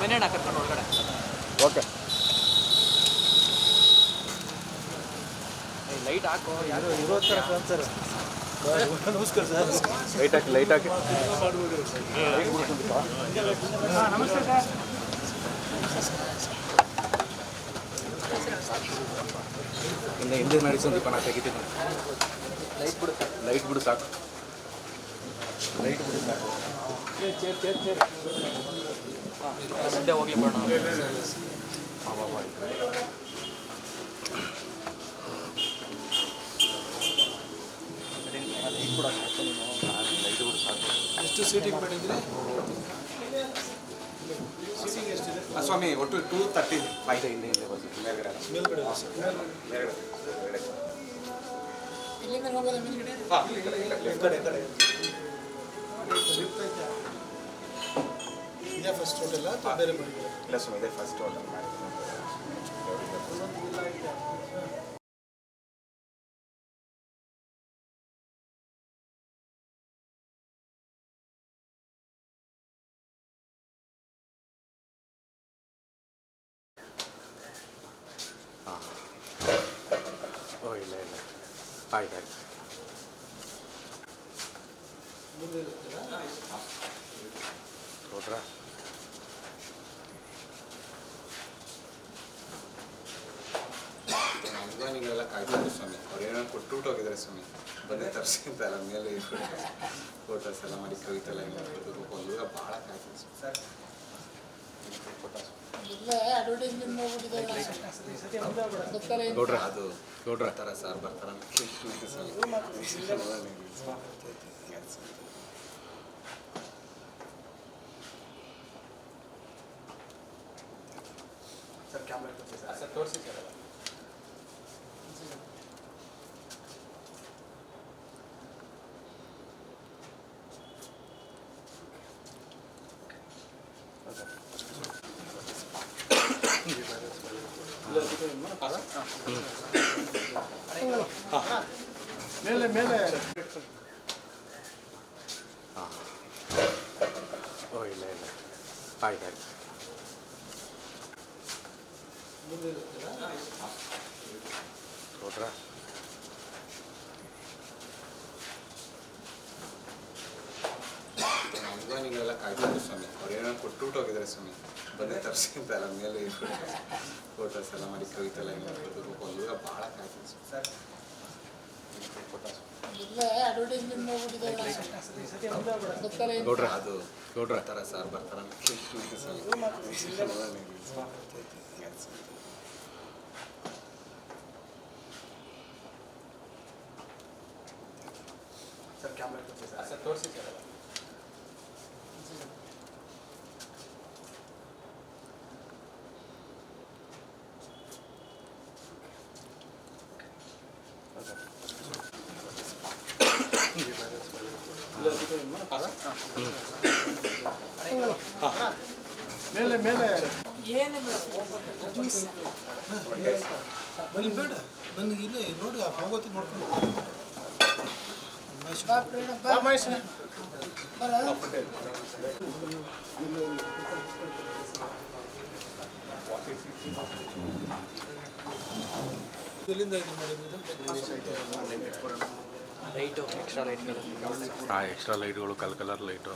ಬನ್ನಿ ಅಣ್ಣ ಕರ್ಕೊಂಡು ಒಳಗಡೆ ಓಕೆ ಲೈಟ್ ಹಾಕು ಯಾರು ಲೈಟ್ ಹಾಕಿ ಲೈಟ್ ಹಾಕಿ ಹಿಂದೆ ಹಿಂದೆ ನಡೆಸೋದು ದೀಪ ನಾ ತೆಗಿತೀನಿ ಲೈಟ್ ಬಿಡು ಲೈಟ್ ಬಿಡು ಸಾಕು ಲೈಟ್ ಬಿಡು ಸಾಕು ಮುಂದೆ ಹೋಗ್ಲಿ ಬಿಡೋಣ ಲೈಟ್ ಬಿಡು ಸಾಕು ಎಷ್ಟು ಸೀಟಿಂಗ್ ಮಾಡಿದ್ರೆ ಆ, ಸ್ವಾಮಿ ಒಟ್ಟು ಟೂ ತರ್ಟಿ ಫೈವ್ ಹಿಂದೆ ಹಿಂದೆ ಬಸ್ ಮೇಲ್ಗಡೆ ಇದೇ ಫಸ್ಟ್ ಹೋಟೆಲ್ ಬೇರೆ ಇಲ್ಲ ಸ್ವಾಮಿ ಇದೆ ಫಸ್ಟ್ ಆರ್ಡರ್ ಮಾಡಿ ಓ ಇಲ್ಲ ಇಲ್ಲ ಆಯ್ತು ಆಯ್ತು ನೋಡ್ರಾ ಅಫ್ಘಾನಿಗಳೆಲ್ಲ ಕಾಯ್ತಾರೆ ಸ್ವಾಮಿ ಅವ್ರು ಏನೋ ಕೊಟ್ಬಿಟ್ಟು ಹೋಗಿದ್ದಾರೆ ಸ್ವಾಮಿ ಬಂದೇ ತರಿಸಿ ಅಂತ ಅಲ್ಲ ಮೇಲೆ ಫೋಟೋಸ್ ಎಲ್ಲ ಮಾಡಿ ಕವಿತೆ ಎಲ್ಲ ಎಲ್ಲ ಬರೆದು ಒಂದು ಭಾಳ ಕಾಯ್ತಾರೆ ಸರ್ ನೋಡ್ರ. ಅದು ನೋಡ್ರ. ಬರ್ತಾರ ಸರ್ ಬರ್ತಾರ ಸರ್. ಕ್ಯಾಮ್ರಾ ಸರ್ ತೋರಿಸಿ ಸರ್ ಮೇಲೆ ಮೇಲೆ ಇಲ್ಲ ಇಲ್ಲ ಆಯ್ತು ಆಯ್ತು ನೋಡ್ರಾ ಕಾಯ್ತಾರೆ ಸ್ವಾಮಿ ಅವ್ರು ಏನೋ ಕೊಟ್ಟು ಹೋಗಿದ್ದಾರೆ ಸ್ವಾಮಿ ಬಂದೇ ತರಿಸಿ ಅಂತ ಎಲ್ಲ ಮೇಲೆ ಫೋಟೋಸ್ ಎಲ್ಲ ಮಾಡಿ ಕವಿತೆ ಎಲ್ಲ ಬರೆದು ಒಂದು ಭಾಳ ಕಾಯ್ತಾರೆ ಸರ್? ನೋಡ್ರ ಅದು ನೋಡ್ರ. ಸರ್ ಬರ್ತಾರ ಸರ್. ಕ್ಯಾಮ್ರಾ ಸರ್ ತೋರಿಸಿ ಸರ್? ಮೇಲೆ ಮೇಲೆ ಏನು ಬನ್ನಿ ಬೇಡ ನನಗೆ ಇಲ್ಲಿ ನೋಡಿ ಆ ಭಗವತಿ ನೋಡ್ಕೊಂಡು. ಎಲ್ಲಿಂದ ಇದು ಮಾಡಿದ್ದು ಲೈಟು ಎಕ್ಸ್ಟ್ರಾ ಲೈಟ್ಗಳು. ಹಾಂ ಎಕ್ಸ್ಟ್ರಾ ಲೈಟ್ಗಳು ಕಲ್ ಕಲರ್ ಲೈಟು.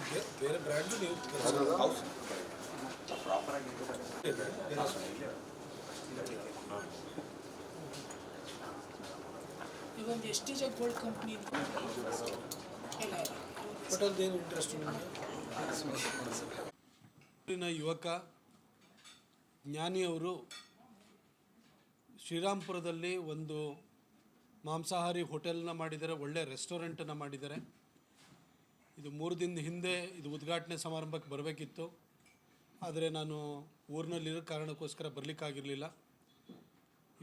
ಇದೊಂದು S T J gold company ಏನು ಇಂಟ್ರೆಸ್ಟ್ ಯುವಕ ಜ್ಞಾನಿಯವರು ಶ್ರೀರಾಮ್ಪುರದಲ್ಲಿ ಒಂದು ಮಾಂಸಾಹಾರಿ ಹೋಟೆಲ್ನ ಮಾಡಿದ್ದಾರೆ ಒಳ್ಳೆ ರೆಸ್ಟೋರೆಂಟನ್ನು ಮಾಡಿದ್ದಾರೆ ಇದು ಮೂರು ದಿನದ ಹಿಂದೆ ಇದು ಉದ್ಘಾಟನೆ ಸಮಾರಂಭಕ್ಕೆ ಬರಬೇಕಿತ್ತು. ಆದರೆ ನಾನು ಊರಿನಲ್ಲಿರೋ ಕಾರಣಕ್ಕೋಸ್ಕರ ಬರಲಿಕ್ಕಾಗಿರಲಿಲ್ಲ.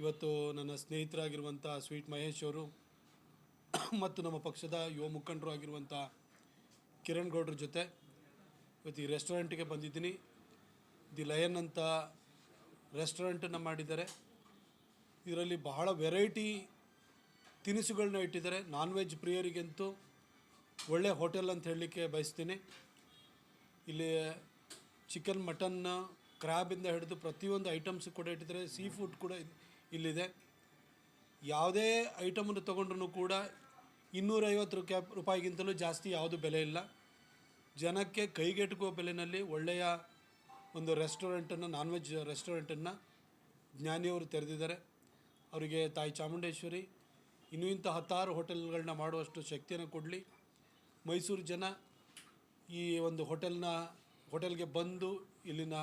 ಇವತ್ತು ನನ್ನ ಸ್ನೇಹಿತರಾಗಿರುವಂಥ ಸ್ವೀಟ್ ಮಹೇಶ್ ಅವರು ಮತ್ತು ನಮ್ಮ ಪಕ್ಷದ ಯುವ ಮುಖಂಡರು ಆಗಿರುವಂಥ ಕಿರಣ್ ಗೌಡ್ರ ಜೊತೆ ಇವತ್ತು ಈ ರೆಸ್ಟೋರೆಂಟಿಗೆ ಬಂದಿದ್ದೀನಿ. ದಿ ಲಯನ್ ಅಂತ ರೆಸ್ಟೋರೆಂಟನ್ನು ಮಾಡಿದ್ದಾರೆ. ಇದರಲ್ಲಿ ಬಹಳ ವೆರೈಟಿ ತಿನಿಸುಗಳನ್ನ ಇಟ್ಟಿದ್ದಾರೆ. ನಾನ್ ವೆಜ್ ಪ್ರಿಯರಿಗಂತೂ ಒಳ್ಳೆ ಹೋಟೆಲ್ ಅಂತ ಹೇಳಲಿಕ್ಕೆ ಬಯಸ್ತೀನಿ. ಇಲ್ಲಿ ಚಿಕನ್, ಮಟನ್ ಕ್ರ್ಯಾಬಿಂದ ಹಿಡಿದು ಪ್ರತಿಯೊಂದು ಐಟಮ್ಸ್ ಕೂಡ ಇಟ್ಟಿದ್ದಾರೆ. ಸೀ ಫುಡ್ ಕೂಡ ಇಲ್ಲಿದೆ. ಯಾವುದೇ ಐಟಮನ್ನು ತೊಗೊಂಡ್ರೂ ಕೂಡ ಇನ್ನೂರೈವತ್ತು ರೂಪಾಯಿ, ರೂಪಾಯಿಗಿಂತಲೂ ಜಾಸ್ತಿ ಯಾವುದು ಬೆಲೆ ಇಲ್ಲ. ಜನಕ್ಕೆ ಕೈಗೆಟುಕುವ ಬೆಲೆಯಲ್ಲಿ ಒಳ್ಳೆಯ ಒಂದು ರೆಸ್ಟೋರೆಂಟನ್ನು ನಾನ್ ವೆಜ್ ರೆಸ್ಟೋರೆಂಟನ್ನು ಜ್ಞಾನಿಯವರು ತೆರೆದಿದ್ದಾರೆ. ಅವರಿಗೆ ತಾಯಿ ಚಾಮುಂಡೇಶ್ವರಿ ಇನ್ನೂ ಇಂಥ ಹತ್ತಾರು ಹೋಟೆಲ್ಗಳನ್ನ ಮಾಡುವಷ್ಟು ಶಕ್ತಿಯನ್ನು ಕೊಡಲಿ. ಮೈಸೂರು ಜನ ಈ ಒಂದು ಹೋಟೆಲ್ನ, ಹೋಟೆಲ್ಗೆ ಬಂದು ಇಲ್ಲಿನ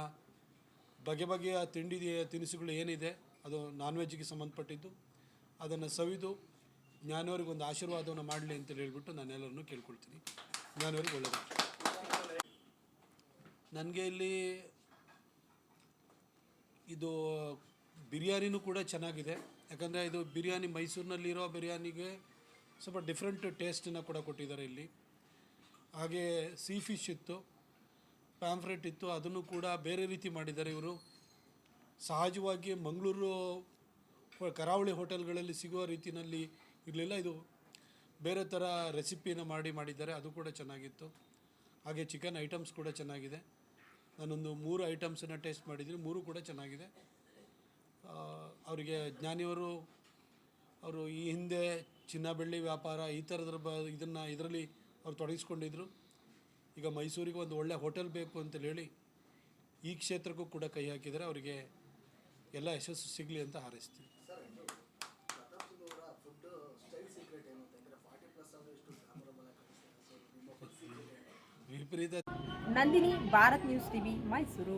ಬಗೆ ಬಗೆಯ ತಿಂಡಿ ತಿನಿಸುಗಳು ಏನಿದೆ ಅದು ನಾನ್ ವೆಜ್ಗೆ ಸಂಬಂಧಪಟ್ಟಿದ್ದು, ಅದನ್ನು ಸವಿದು ಜ್ಞಾನವರಿಗೆ ಒಂದು ಆಶೀರ್ವಾದವನ್ನು ಮಾಡಲಿ ಅಂತೇಳಿ ಹೇಳ್ಬಿಟ್ಟು ನಾನೆಲ್ಲರನ್ನೂ ಕೇಳ್ಕೊಳ್ತೀನಿ. ಜ್ಞಾನವರಿಗೆ ಒಳ್ಳೆಯದು ನನಗೆ ಇಲ್ಲಿ ಇದು ಬಿರಿಯಾನಿನೂ ಕೂಡ ಚೆನ್ನಾಗಿದೆ. ಯಾಕಂದರೆ ಇದು ಬಿರಿಯಾನಿ ಮೈಸೂರಿನಲ್ಲಿರೋ ಬಿರಿಯಾನಿಗೆ ಸ್ವಲ್ಪ ಡಿಫ್ರೆಂಟ್ ಟೇಸ್ಟನ್ನು ಕೂಡ ಕೊಟ್ಟಿದ್ದಾರೆ ಇಲ್ಲಿ. ಹಾಗೆ ಸೀ ಫಿಶ್ ಇತ್ತು ಪ್ಯಾಂಫ್ರೆಟ್ ಇತ್ತು, ಅದನ್ನು ಕೂಡ ಬೇರೆ ರೀತಿ ಮಾಡಿದ್ದಾರೆ ಇವರು. ಸಹಜವಾಗಿ ಮಂಗಳೂರು ಕರಾವಳಿ ಹೋಟೆಲ್ಗಳಲ್ಲಿ ಸಿಗುವ ರೀತಿಯಲ್ಲಿ ಇರಲಿಲ್ಲ, ಇದು ಬೇರೆ ಥರ ರೆಸಿಪಿನ ಮಾಡಿ ಮಾಡಿದ್ದಾರೆ, ಅದು ಕೂಡ ಚೆನ್ನಾಗಿತ್ತು. ಹಾಗೆ ಚಿಕನ್ ಐಟಮ್ಸ್ ಕೂಡ ಚೆನ್ನಾಗಿದೆ. ನಾನೊಂದು ಮೂರು ಐಟಮ್ಸನ್ನು ಟೇಸ್ಟ್ ಮಾಡಿದ್ದೀನಿ, ಮೂರು ಕೂಡ ಚೆನ್ನಾಗಿದೆ. ಅವರಿಗೆ ಜ್ಞಾನಿಯವರು ಅವರು ಈ ಹಿಂದೆ ಚಿನ್ನ ಬೆಳ್ಳಿ ವ್ಯಾಪಾರ ಈ ಥರದ ಬ ಇದನ್ನು ಇದರಲ್ಲಿ ಅವ್ರು ತೊಡಗಿಸ್ಕೊಂಡಿದ್ರು. ಈಗ ಮೈಸೂರಿಗೆ ಒಂದು ಒಳ್ಳೆಯ ಹೋಟೆಲ್ ಬೇಕು ಅಂತೇಳಿ ಹೇಳಿ ಈ ಕ್ಷೇತ್ರಕ್ಕೂ ಕೂಡ ಕೈ ಹಾಕಿದರೆ ಅವರಿಗೆ ಎಲ್ಲ ಯಶಸ್ಸು ಸಿಗಲಿ ಅಂತ ಏನು? ವಿಪರೀತ ನಂದಿನಿ ಭಾರತ್ ನ್ಯೂಸ್ ಟಿವಿ ಮೈಸೂರು.